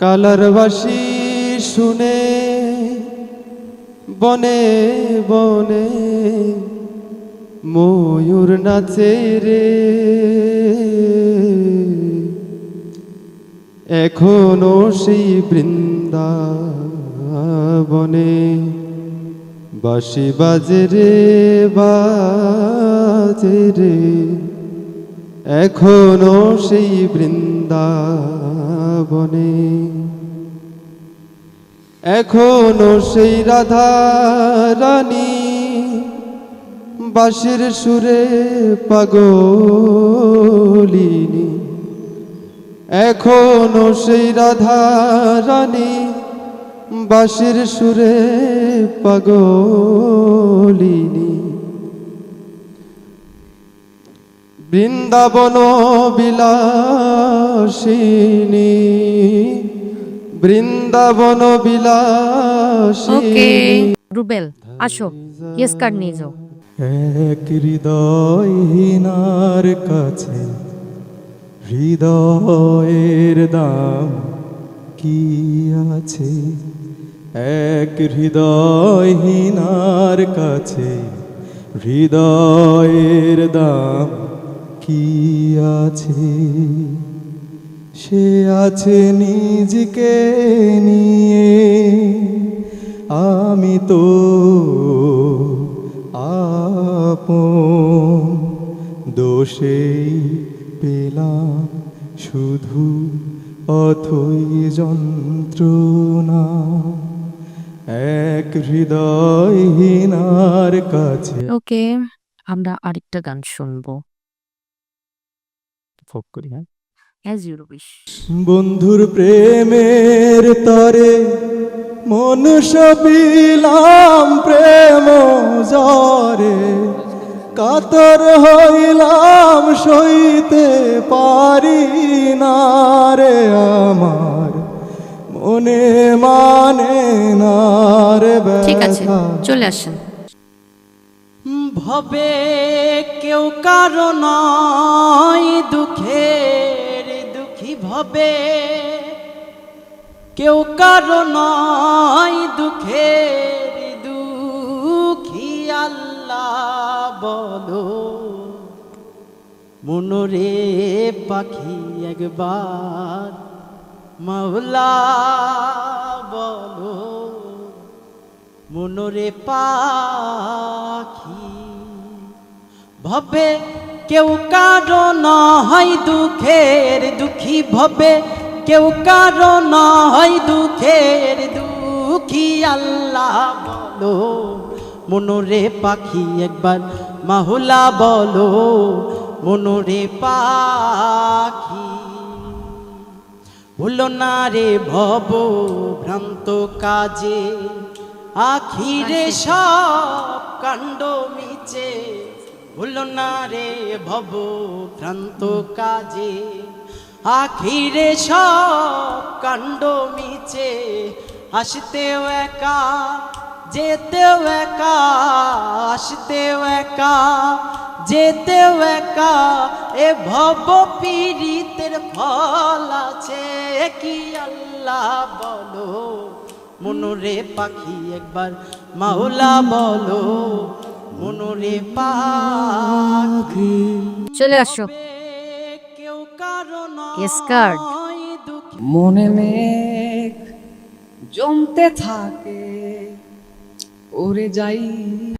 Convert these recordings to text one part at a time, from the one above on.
Colour বাসি শুনে, বনে বনে ময়ূর নাচে রে। এখনও সেই বৃন্দা বনে বাসি বাজে রে বাজে রে। এখনও সেই বৃন্দাবনে এখনও সেই রাধা রানী বাঁশির সুরে পাগলিনী। এখনও সেই রাধা রানী বাঁশির সুরে পাগলিনী। বৃন্দাবন বিলাসিনী বৃন্দাবন ওকে বিলাসিনী রুবেল আসো ইয়েস কার্ড নিয়ে যাও। এক হৃদয়হীনার কাছে হৃদয়ের দাম কি আছে? এক হৃদয়হীনার কাছে হৃদয়ের দাম কি আছে? সে আছে নিজকে নিয়ে। আমি তো আপন। দোষেই পেলাম শুধু অথই যন্ত্রণা। এক হৃদয়হীনার কাছে। ওকে আমরা আরেকটা গান শুনব। ফোক করি হ্যাঁ? অ্যাজ ইউর উইশ বন্ধুর প্রেমের তরে মনুষ্য বিলাম প্রেম জরে কাতর হইলাম সইতে পারি না রে আমার। মনে মানে না রে ঠিক আছে চলে আসেন। ভবে কেউ কারও নয় দুঃখের দুঃখী। ভবে, কেউ কারও নয় দুঃখের দুঃখী আল্লাহ বলো। মনোরে পাখি একবার মাওলা বলো। মনোরে পাখি ভবে কেউ কারও নয় দুঃখের দুঃখী ভবে। কেউ কারও নয় দুঃখের দুঃখী আল্লাহ বলো। মনোরে পাখি একবার মাহুলা বলো। মনোরে পাখি। হলো না রে ভব ভ্রান্ত কাজে। আখিরে সব কাণ্ড মিচে। হলো না রে ভব ভ্রান্ত কাজে। আখিরে সব কাণ্ড মিচে আসতেও একা, যেতেও একা আসতেও একা, যেতেও একা, এ ভব পীড়িতের ফল আছে কি আল্লাহ বলো? মনোরে পাখি একবার মাওলা বলো পাখি। চলে আসো। কেউ কারণ Yes, card. মনে মেঘ জমতে থাকে ওরে যাই।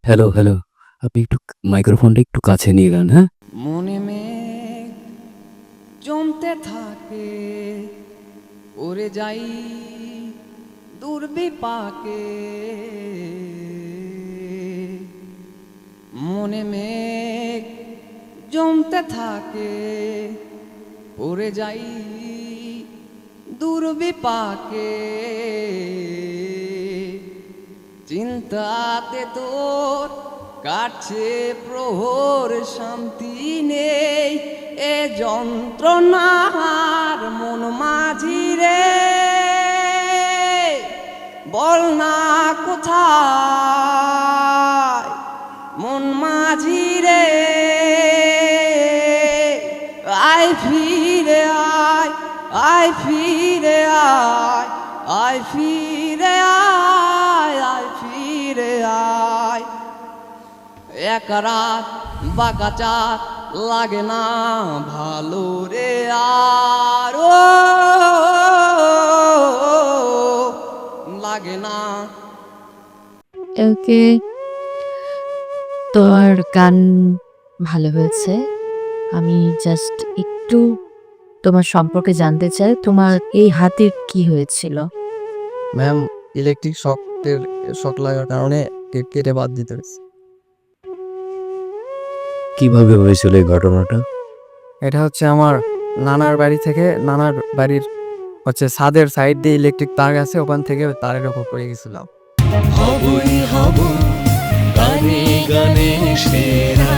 হ্যালো হ্যালো আপনি একটু মাইক্রোফোনটা একটু কাছে নিয়ে গান হ্যাঁ? মনে মেঘ জমতে থাকে ওরে যাই দুর্বিপাকে। মনে মেঘ জমতে থাকে ওরে যাই দুর্বিপাকে। চিন্তাতে তোর কাটছে প্রহর শান্তি নেই, এ যন্ত্রণার মন মাঝি রে। বল না কোথায় আয় ফিরে আয় আয় ফিরে আয় আয় ফিরে আয়। এক রাত বাঁকা চাঁদ লাগে না ভালো রে আর। লাগে না। ওকে তোমার গান ভালো হয়েছে। আমি জাস্ট একটু তোমার সম্পর্কে জানতে চাই তোমার এই হাতের কি হয়েছিল? ম্যাম ইলেকট্রিক শকের শক লাগার কারণে কেটে বাদ দিতে হয়েছে। কীভাবে হয়েছিল এই ঘটনাটা? এটা হচ্ছে আমার নানার বাড়ি থেকে নানার বাড়ির হচ্ছে ছাদের সাইড দিয়ে ইলেকট্রিক তার আছে ওখান থেকে তারের ওপর পড়ে গেছিলাম। হবই হব গানে গানে সেরা।